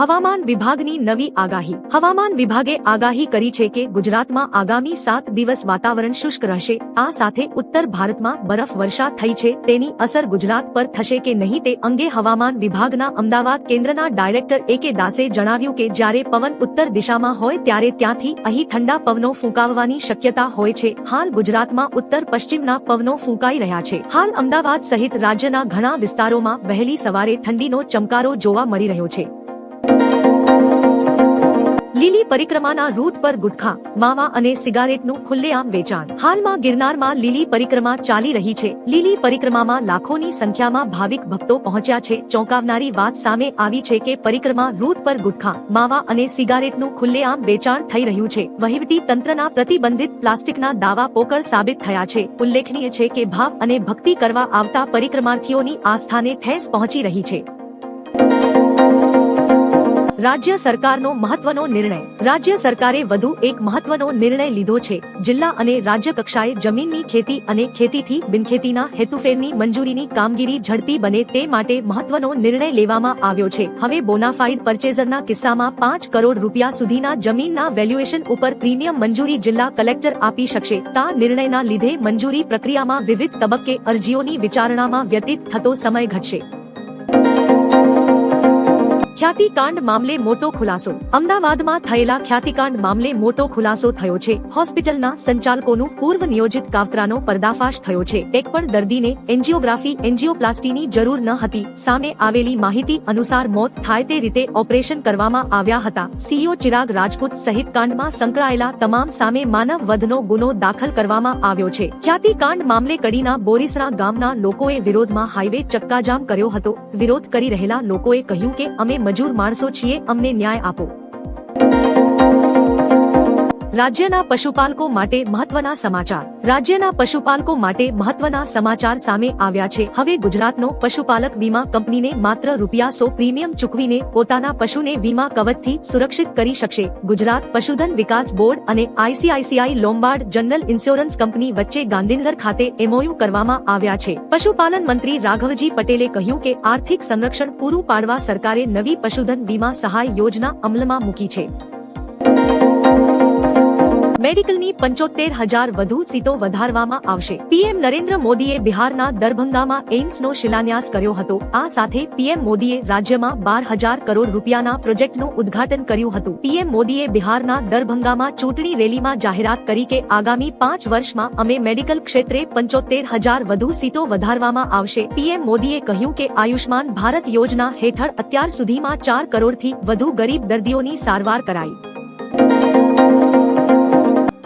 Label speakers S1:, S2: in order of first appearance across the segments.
S1: હવામાન વિભાગની નવી આગાહી. હવામાન વિભાગે આગાહી કરી છે કે ગુજરાતમાં આગામી સાત દિવસ વાતાવરણ શુષ્ક રહેશે. આ સાથે ઉત્તર ભારતમાં બરફ વર્ષા થઈ છે. તેની અસર ગુજરાત પર થશે કે નહીં તે અંગે હવામાન વિભાગના અમદાવાદ કેન્દ્રના ડાયરેક્ટર એ કે દાસે જણાવ્યું કે જ્યારે પવન ઉત્તર દિશામાં હોય ત્યારે ત્યાંથી અહીં ઠંડા પવનો ફૂંકાવવાની શક્યતા હોય છે. હાલ ગુજરાતમાં ઉત્તર પશ્ચિમના પવનો ફૂંકાઈ રહ્યા છે. હાલ અમદાવાદ સહિત રાજ્યના ઘણા વિસ્તારોમાં વહેલી સવારે ઠંડીનો ચમકારો જોવા મળી રહ્યો છે. લીલી પરિક્રમાના રૂટ પર ગુટખા, માવા અને સિગારેટનું ખુલ્લેઆમ વેચાણ. હાલમાં ગિરનારમાં લીલી પરિક્રમા ચાલી રહી છે. લીલી પરિક્રમામાં લાખોની સંખ્યામાં ભાવિક ભક્તો પહોંચ્યા છે. ચોંકાવનારી વાત સામે આવી છે કે પરિક્રમા રૂટ પર ગુટખા, માવા અને સિગારેટનું ખુલ્લેઆમ વેચાણ થઈ રહ્યું છે. વહીવટી તંત્રના પ્રતિબંધિત પ્લાસ્ટિકના દાવા પોકળ સાબિત થયા છે. ઉલ્લેખનીય છે કે ભાવ અને ભક્તિ કરવા આવતા પરિક્રમાર્થીઓની આસ્થાને ઠેસ પહોંચી રહી છે. રાજ્ય સરકારનો મહત્વનો નિર્ણય. રાજ્ય સરકારે વધુ એક મહત્વનો નિર્ણય લીધો છે. જિલ્લા અને રાજ્ય કક્ષાએ જમીનની ખેતી અને ખેતીથી બિનખેતીના હેતુફેરની મંજૂરીની કામગીરી ઝડપી બને તે માટે મહત્વનો નિર્ણય લેવામાં આવ્યો છે. હવે બોનાફાઇડ પરચેઝરના કિસ્સામાં પાંચ કરોડ રૂપિયા સુધીના જમીનના વેલ્યુએશન ઉપર પ્રીમિયમ મંજૂરી જિલ્લા કલેક્ટર આપી શકશે. તા નિર્ણયના લીધે મંજૂરી પ્રક્રિયામાં વિવિધ તબક્કે અરજીઓની વિચારણામાં વ્યતીત થતો સમય ઘટશે. ખ્યાતિકાંડ મામલે મોટો ખુલાસો. અમદાવાદમાં થયેલા ખ્યાતિકાંડ મામલે મોટો ખુલાસો થયો છે. હોસ્પિટલના સંચાલકોનું પૂર્વ નિયોજિત કાવતરાનો પર્દાફાશ થયો છે. એક પણ દર્દીને એન્જિયોગ્રાફી, એન્જિયોપ્લાસ્ટીની જરૂર ન હતી. સામે આવેલી માહિતી અનુસાર મોત થાય તે રીતે ઓપરેશન કરવામાં આવ્યા હતા. સીઓ ચિરાગ રાજપૂત સહિત કાંડમાં સંકળાયેલા તમામ સામે માનવ વધનો ગુનો દાખલ કરવામાં આવ્યો છે. ખ્યાતિકાંડ મામલે કડીના બોરીસરા ગામના લોકોએ વિરોધમાં હાઈવે ચક્કાજામ કર્યો હતો. વિરોધ કરી રહેલા લોકોએ કહ્યું કે અમે મજૂર માણસો છીએ અમને ન્યાય આપો. રાજ્યના પશુપાલકો માટે મહત્વના સમાચાર. રાજ્યના પશુપાલકો માટે મહત્વના સમાચાર સામે આવ્યા છે. હવે ગુજરાતનો પશુપાલક વીમા કંપનીને માત્ર રૂપિયા સો પ્રીમિયમ ચૂકવીને પોતાના પશુને વીમા કવચથી સુરક્ષિત કરી શકશે. ગુજરાત પશુધન વિકાસ બોર્ડ અને ICICI Lombard general insurance company વચ્ચે ગાંધીનગર ખાતે એમઓયુ કરવામાં આવ્યા છે. પશુપાલન મંત્રી રાઘવજી પટેલે કહ્યું કે આર્થિક સંરક્ષણ પૂરું પાડવા સરકારે નવી પશુધન વીમા સહાય યોજના અમલમાં મૂકી છે. મેડિકલની પંચોતેર હજાર વધુ સીટો વધારવામાં આવશે. પીએમ નરેન્દ્ર મોદીએ બિહારના દરભંગામાં એઇમ્સનો શિલાન્યાસ કર્યો હતો. આ સાથે પીએમ મોદીએ રાજ્યમાં બાર હજાર કરોડ રૂપિયાના પ્રોજેક્ટનું ઉદ્ઘાટન કર્યું હતું. પીએમ મોદીએ બિહારના દરભંગામાં ચૂંટણી રેલીમાં જાહેરાત કરી કે આગામી પાંચ વર્ષમાં અમે મેડિકલ ક્ષેત્રે પંચોતેર હજાર વધુ સીટો વધારવામાં આવશે. પીએમ મોદીએ કહ્યું કે આયુષ્માન ભારત યોજના હેઠળ અત્યાર સુધીમાં ચાર કરોડથી વધુ ગરીબ દર્દીઓની સારવાર કરાઈ.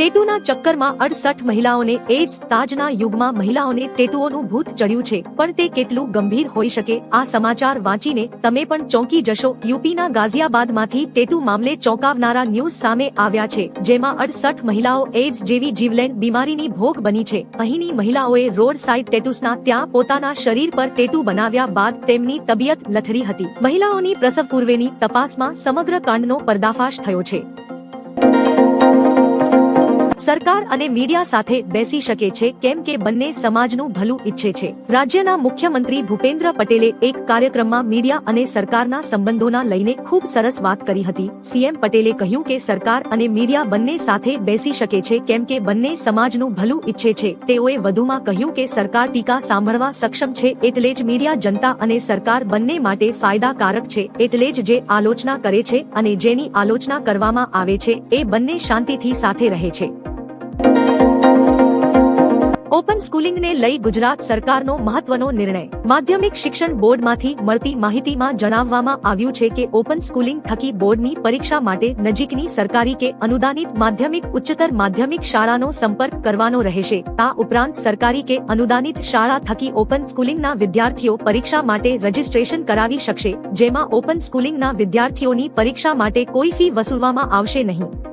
S1: ટેટુના ચક્કરમાં અડસઠ મહિલાઓને એડ્સ તાજના યુગમાં મહિલાઓને ટેટુઓનું ભૂત ચડ્યું છે. પણ તે કેટલું ગંભીર હોઈ શકે? આ સમાચાર વાંચીને તમે પણ ચોંકી જશો. યુપીના ગાઝિયાબાદમાંથી ટેટુ મામલે ચોંકાવનારા ન્યૂઝ સામે આવ્યા છે, જેમાં અડસઠ મહિલાઓ એડ્સ જેવી જીવલેણ બીમારીની ભોગ બની છે. અહીંની મહિલાઓએ રોડ સાઇડ ટેટુસના ત્યાં પોતાના શરીર પર ટેટુ બનાવ્યા બાદ તેમની તબિયત લથડી હતી. મહિલાઓની પ્રસવ પૂર્વેની તપાસમાં સમગ્ર કાંડનો પર્દાફાશ થયો છે. સરકાર અને મીડિયા સાથે બેસી શકે છે કેમ કે બંને સમાજનું ભલું ઈચ્છે છે. રાજ્યના મુખ્યમંત્રી ભૂપેન્દ્ર પટેલે એક કાર્યક્રમમાં મીડિયા અને સરકારના સંબંધોના લઈને ખૂબ સરસ વાત કરી હતી. સીએમ પટેલે કહ્યું કે સરકાર અને મીડિયા બંને સાથે બેસી શકે છે કેમ કે બંને સમાજનું ભલું ઈચ્છે છે. તેઓએ વધુમાં કહ્યું કે સરકાર ટીકા સાંભળવા સક્ષમ છે એટલે જ મીડિયા જનતા અને સરકાર બંને માટે ફાયદાકારક છે એટલે જ જે આલોચના કરે છે અને જેની આલોચના કરવામાં આવે છે એ બંને શાંતિથી સાથે રહે છે. ઓપન સ્કૂલિંગને લઈ ગુજરાત સરકારનો મહત્વનો નિર્ણય. માધ્યમિક શિક્ષણ બોર્ડમાંથી મળતી માહિતીમાં જણાવવામાં આવ્યું છે કે ઓપન સ્કૂલિંગ થકી બોર્ડની પરીક્ષા માટે નજીકની સરકારી કે અનુદાનિત માધ્યમિક ઉચ્ચતર માધ્યમિક શાળાનો સંપર્ક કરવાનો રહેશે. આ ઉપરાંત સરકારી કે અનુદાનિત શાળા થકી ઓપન સ્કૂલિંગના વિદ્યાર્થીઓ પરીક્ષા માટે રજીસ્ટ્રેશન કરાવી શકશે, જેમાં ઓપન સ્કૂલિંગના વિદ્યાર્થીઓની પરીક્ષા માટે કોઈ ફી વસૂલવામાં આવશે નહીં.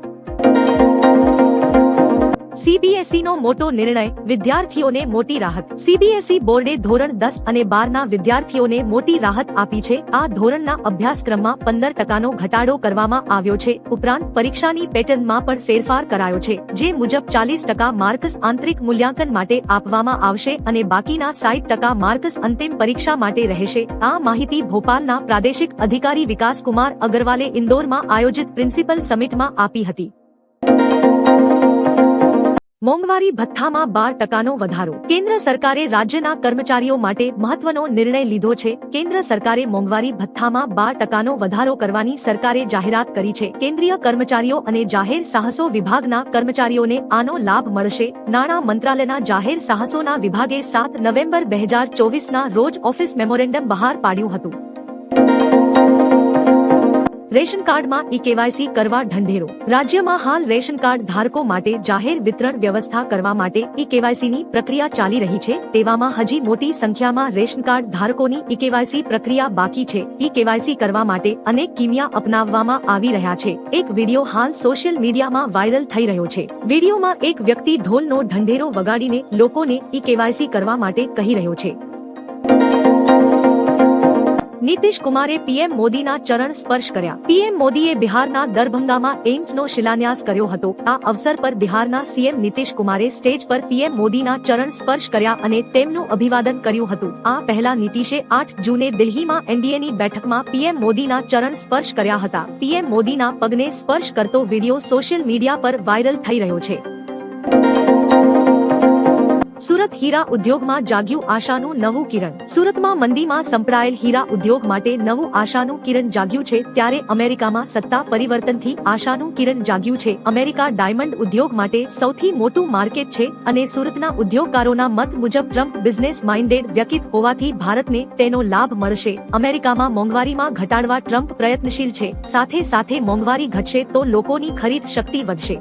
S1: સીબીએસઈ નો મોટો નિર્ણય વિદ્યાર્થીઓને મોટી રાહત. સીબીએસઈ બોર્ડે ધોરણ દસ અને બારના વિદ્યાર્થીઓને મોટી રાહત આપી છે. આ ધોરણના અભ્યાસક્રમમાં પંદર ટકાનો ઘટાડો કરવામાં આવ્યો છે. ઉપરાંત પરીક્ષાની પેટર્નમાં પણ ફેરફાર કરાયો છે, જે મુજબ ચાલીસ ટકા માર્કસ આંતરિક મૂલ્યાંકન માટે આપવામાં આવશે અને બાકીના સાઈઠ ટકા માર્કસ અંતિમ પરીક્ષા માટે રહેશે. આ માહિતી ભોપાલના પ્રાદેશિક અધિકારી વિકાસ કુમાર અગરવાલે ઇન્દોરમાં આયોજિત પ્રિન્સિપલ સમિટમાં આપી હતી. મોંઘવારી ભથ્થામાં બાર ટકાનો વધારો. કેન્દ્ર સરકારે રાજ્યના કર્મચારીઓ માટે મહત્વનો નિર્ણય લીધો છે. કેન્દ્ર સરકારે મોંઘવારી ભથ્થામાં બાર ટકાનો વધારો કરવાની સરકારે જાહેરાત કરી છે. કેન્દ્રીય કર્મચારીઓ અને જાહેર સાહસો વિભાગના કર્મચારીઓને આનો લાભ મળશે. નાણાં મંત્રાલયના જાહેર સાહસોના વિભાગે સાત નવેમ્બર બે હજાર ચોવીસના રોજ ઓફિસ મેમોરેન્ડમ બહાર પાડ્યું હતું. રેશન કાર્ડમાં ઈ કેવાયસી કરવા ઢંઢેરો. રાજ્યમાં હાલ રેશન કાર્ડ ધારકો માટે જાહેર વિતરણ વ્યવસ્થા કરવા માટે ઈ કેવાયસીની પ્રક્રિયા ચાલી રહી છે, તેવામાં હજી મોટી સંખ્યામાં રેશન કાર્ડ ધારકોની ઈ કેવાયસી પ્રક્રિયા બાકી છે. ઈ કેવાયસી કરવા માટે અનેક કિમિયા અપનાવવામાં આવી રહ્યા છે. એક વીડિયો હાલ સોશિયલ મીડિયામાં વાયરલ થઈ રહ્યો છે. વિડીયોમાં એક વ્યક્તિ ઢોલનો ઢંઢેરો વગાડીને લોકોને ઈ કેવાયસી કરવા માટે કહી રહ્યો છે. નીતિશ કુમારે પીએમ મોદીના ચરણ સ્પર્શ કર્યા. પીએમ મોદીએ બિહારના દરભંગામાં એઇમ્સનો શિલાન્યાસ કર્યો હતો. આ અવસર પર બિહારના સીએમ નીતિશ કુમારે સ્ટેજ પર પીએમ મોદીના ચરણ સ્પર્શ કર્યા અને તેમનું અભિવાદન કર્યું હતું. આ પહેલા નીતિશે આઠ જૂને દિલ્હીમાં એનડીએની બેઠકમાં પીએમ મોદીના ચરણ સ્પર્શ કર્યા હતા. પીએમ મોદીના પગને સ્પર્શ કરતો વીડિયો સોશિયલ મીડિયા પર વાયરલ થઈ રહ્યો છે. સુરત હીરા ઉદ્યોગમાં જાગ્યું આશાનું નવું કિરણ. સુરતમાં મંદીમાં સંપડાયેલ હીરા ઉદ્યોગ માટે નવું આશાનું કિરણ જાગ્યું છે, ત્યારે અમેરિકામાં સત્તા પરિવર્તનથી આશાનું કિરણ જાગ્યું છે. અમેરિકા ડાયમંડ ઉદ્યોગ માટે સૌથી મોટું માર્કેટ છે અને સુરતના ઉદ્યોગકારોના મત મુજબ ટ્રમ્પ બિઝનેસ માઇન્ડેડ વ્યક્તિત હોવાથી ભારતને તેનો લાભ મળશે. અમેરિકામાં મોંઘવારીમાં ઘટાડવા ટ્રમ્પ પ્રયત્નશીલ છે. સાથે સાથે મોંઘવારી ઘટશે તો લોકોની ખરીદ શક્તિ વધશે.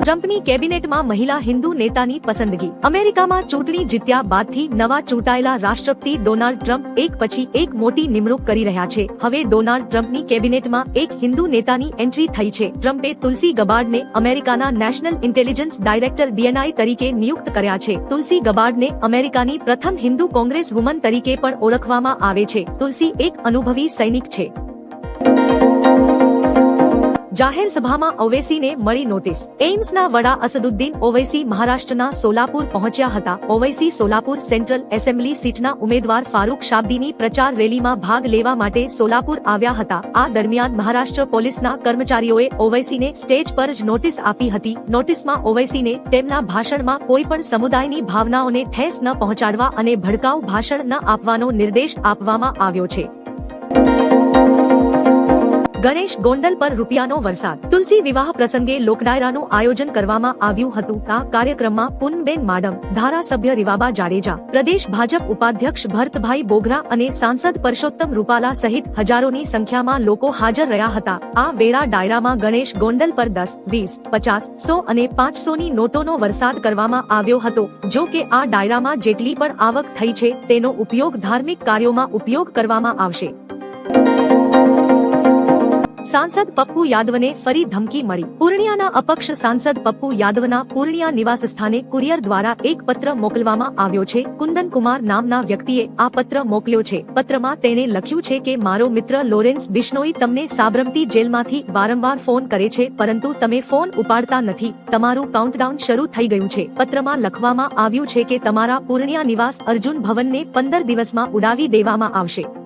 S1: ટ્રમ્પની કેબિનેટમાં મહિલા હિન્દુ નેતાની પસંદગી. અમેરિકામાં ચૂંટણી જીત્યા બાદથી નવા ચૂંટાયેલા રાષ્ટ્રપતિ ડોનાલ્ડ ટ્રમ્પ એક પછી એક મોટી નિમણૂક કરી રહ્યા છે. હવે ડોનાલ્ડ ટ્રમ્પની કેબિનેટમાં એક હિન્દુ નેતાની એન્ટ્રી થઈ છે. ટ્રમ્પે તુલસી ગબાર્ડને અમેરિકાના નેશનલ ઇન્ટેલિજન્સ ડાયરેક્ટર ડીએનઆઈ તરીકે નિયુક્ત કર્યા છે. તુલસી ગબાર્ડને અમેરિકાની પ્રથમ હિન્દુ કોંગ્રેસ વુમન તરીકે પણ ઓળખવામાં આવે છે. તુલસી એક અનુભવી સૈનિક છે. જાહેર સભામાં ઓવૈસીને મળી નોટિસ. એઇમ્સના વડા અસદુદ્દીન ઓવૈસી મહારાષ્ટ્રના સોલાપુર પહોંચ્યા હતા. ઓવૈસી સોલાપુર સેન્ટ્રલ એસેમ્બલી સીટના ઉમેદવાર ફારૂક શાબ્દીની પ્રચાર રેલીમાં ભાગ લેવા માટે સોલાપુર આવ્યા હતા. આ દરમિયાન મહારાષ્ટ્ર પોલીસના કર્મચારીઓએ ઓવૈસીને સ્ટેજ પર જ નોટિસ આપી હતી. નોટિસમાં ઓવૈસીને તેમના ભાષણમાં કોઈ પણ સમુદાયની ભાવનાઓને ઠેસ ન પહોંચાડવા અને ભડકાઉ ભાષણ ન આપવાનો નિર્દેશ આપવામાં આવ્યો છે. ગણેશ ગોંડલ પર રૂપિયાનો વરસાદ. તુલસી વિવાહ પ્રસંગે લોકડાયરાનું આયોજન કરવામાં આવ્યું હતું. આ કાર્યક્રમમાં પુનબેન માડમ, ધારાસભ્ય રીવાબા જાડેજા, પ્રદેશ ભાજપ ઉપાધ્યક્ષ ભરતભાઈ બોગરા અને સાંસદ પરસોત્તમ રૂપાલા સહિત હજારોની સંખ્યામાં લોકો હાજર રહ્યા હતા. આ વેળા ડાયરામાં ગણેશ ગોંડલ પર દસ, વીસ, પચાસ, સો અને પાંચસોની નોટોનો વરસાદ કરવામાં આવ્યો હતો. જો કે આ ડાયરામાં જેટલી પણ આવક થઈ છે, તેનો ઉપયોગ ધાર્મિક કાર્યોમાં ઉપયોગ કરવામાં આવશે. સાંસદ પપ્પુ યાદવને ફરી ધમકી મળી પૂર્ણિયાના અપક્ષ સાંસદ પપ્પુ યાદવના પૂર્ણિયા નિવાસ સ્થાને કુરિયર દ્વારા એક પત્ર મોકલવામાં આવ્યો છે કુંદન કુમાર નામના વ્યક્તિએ આ પત્ર મોકલ્યો છે. પત્રમાં તેને લખ્યું છે કે, મારો મિત્ર લોરેન્સ બિશ્નોઈ તમને સાબરમતી જેલમાંથી વારંવાર ફોન કરે છે, પરંતુ તમે ફોન ઉપાડતા નથી. તમારું કાઉન્ટડાઉન શરૂ થઈ ગયું છે. પત્રમાં લખવામાં આવ્યું છે કે, તમારા પૂર્ણિયા નિવાસ અર્જુન ભવનને પંદર દિવસમાં ઉડાવી દેવામાં આવશે.